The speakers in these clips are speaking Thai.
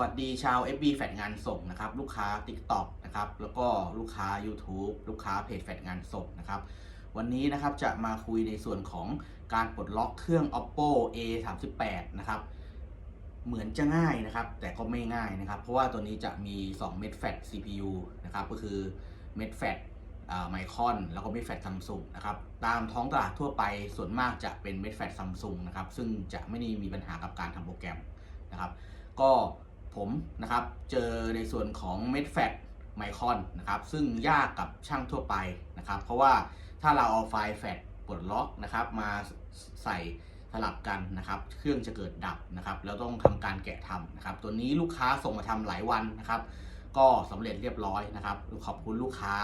วัสดีชาว FB แฟดงานส่งนะครับ ลูกค้า TikTok นะครับแล้วก็ลูกค้า YouTube ลูกค้าเพจแฟดงานส่งนะครับ วันนี้นะครับจะมาคุยในส่วนของการปลดล็อกเครื่อง Oppo A 3 8นะครับ เหมือนจะง่ายนะครับ แต่ก็ไม่ง่ายนะครับ เพราะว่าตัวนี้จะมี 2 เม็ดแฟด CPU นะครับ ก็คือเม็ดแฟดไมคอนแล้วก็เม็ดแฟดซัมซุงนะครับ ตามท้องตลาดทั่วไปส่วนมากจะเป็นเม็ดแฟดซัมซุงนะครับ ซึ่งจะไม่ได้มีปัญหากับการทำโปรแกรมนะครับ ก็ ผมนะครับเจอในส่วนของเม็ดแฟดไมคอนนะครับซึ่งยากกับช่างทั่วไปนะครับ เพราะว่าถ้าเราเอาไฟล์แฟดปลดล็อกนะครับมาใส่สลับกันนะครับ เครื่องจะเกิดดับนะครับแล้วต้องทำการแกะทำนะครับ ตัวนี้ลูกค้าส่งมาทำหลายวันนะครับ ก็สำเร็จเรียบร้อยนะครับ ขอบคุณลูกค้า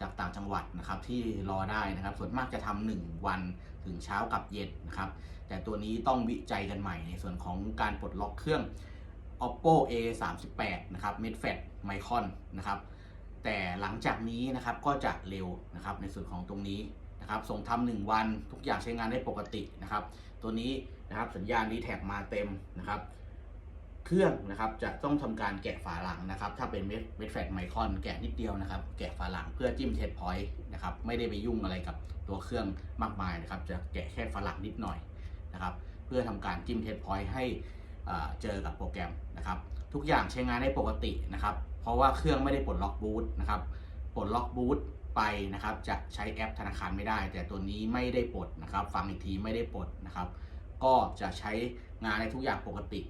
จากต่างจังหวัดนะครับที่รอได้นะครับ ส่วนมากจะทำหนึ่งวันถึงเช้ากับเย็นนะครับ แต่ตัวนี้ต้องวิจัยกันใหม่ในส่วนของการปลดล็อกเครื่อง oppo a 3 8นะครับ medfat micron นะครับ แต่หลังจากนี้นะครับก็จะเร็วนะครับในส่วนของตรงนี้นะครับ ส่งทำหนึ่งวันทุกอย่างใช้งานได้ปกตินะครับ ตัวนี้นะครับสัญญาณ d t แทมาเต็มนะครับเครื่องนะครับจะต้องทำการแกะฝาหลังนะครับ ถ้าเป็นเม็ดแฟตไมคอนแกะนิดเดียวนะครับ แกะฝาหลังเพื่อจิ้มเทสพอยต์นะครับ ไม่ได้ไปยุ่งอะไรกับตัวเครื่องมากมายนะครับ จะแกะแค่ฝาหลังนิดหน่อยนะครับ เพื่อทำการจิ้มเทสพอยต์ให้ เจอกับโปรแกรมนะครับทุกอย่างใช้งานได้ปกตินะครับ เพราะว่าเครื่องไม่ได้ปลดล็อกบูตนะครับปลดล็อกบูตไปนะครับจะใช้แอปธนาคารไม่ได้ แต่ตัวนี้ไม่ได้ปลดนะครับ ฟังอีกทีไม่ได้ปลดนะครับ ก็จะใช้งานในทุกอย่างปกติ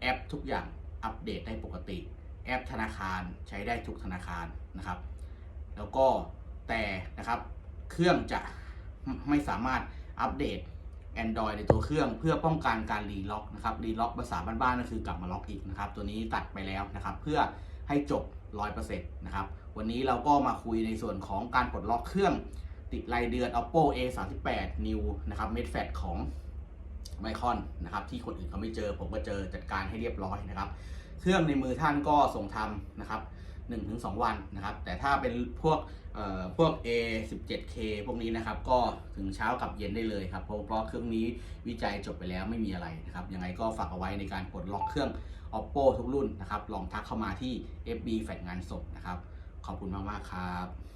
แอปทุกอย่างอัปเดตได้ปกติ แอปธนาคารใช้ได้ทุกธนาคารนะครับ แล้วก็แต่นะครับเครื่องจะไม่สามารถอัปเดต Android ในตัวเครื่องเพื่อป้องกันการรีล็อกนะครับรีล็อกภาษาบ้านๆก็คือกลับมาล็อกอีกนะครับตัวนี้ตัดไปแล้วนะครับเพื่อให้จบ 100%นะครับวันนี้เราก็มาคุยในส่วนของการปลดล็อกเครื่องติดรายเดือน oppo a 3 8 new นะครับ medfat ของไมคอนนะครับที่คนอื่นเขาไม่เจอผมก็เจอจัดการให้เรียบร้อยนะครับ เครื่องในมือท่านก็ส่งทำนะครับ 1-2 วันนะครับ แต่ถ้าเป็นพวกเอ่อพวก A 17K พวกนี้นะครับ ก็ถึงเช้ากับเย็นได้เลยครับ เพราะเพราะเครื่องนี้วิจัยจบไปแล้วไม่มีอะไรนะครับ ยังไงก็ฝากเอาไว้ในการปลดล็อกเครื่อง oppo ทุกรุ่นนะครับ ลองทักเข้ามาที่ FB แฟดงานศพนะครับ ขอบคุณมาก ๆ ครับ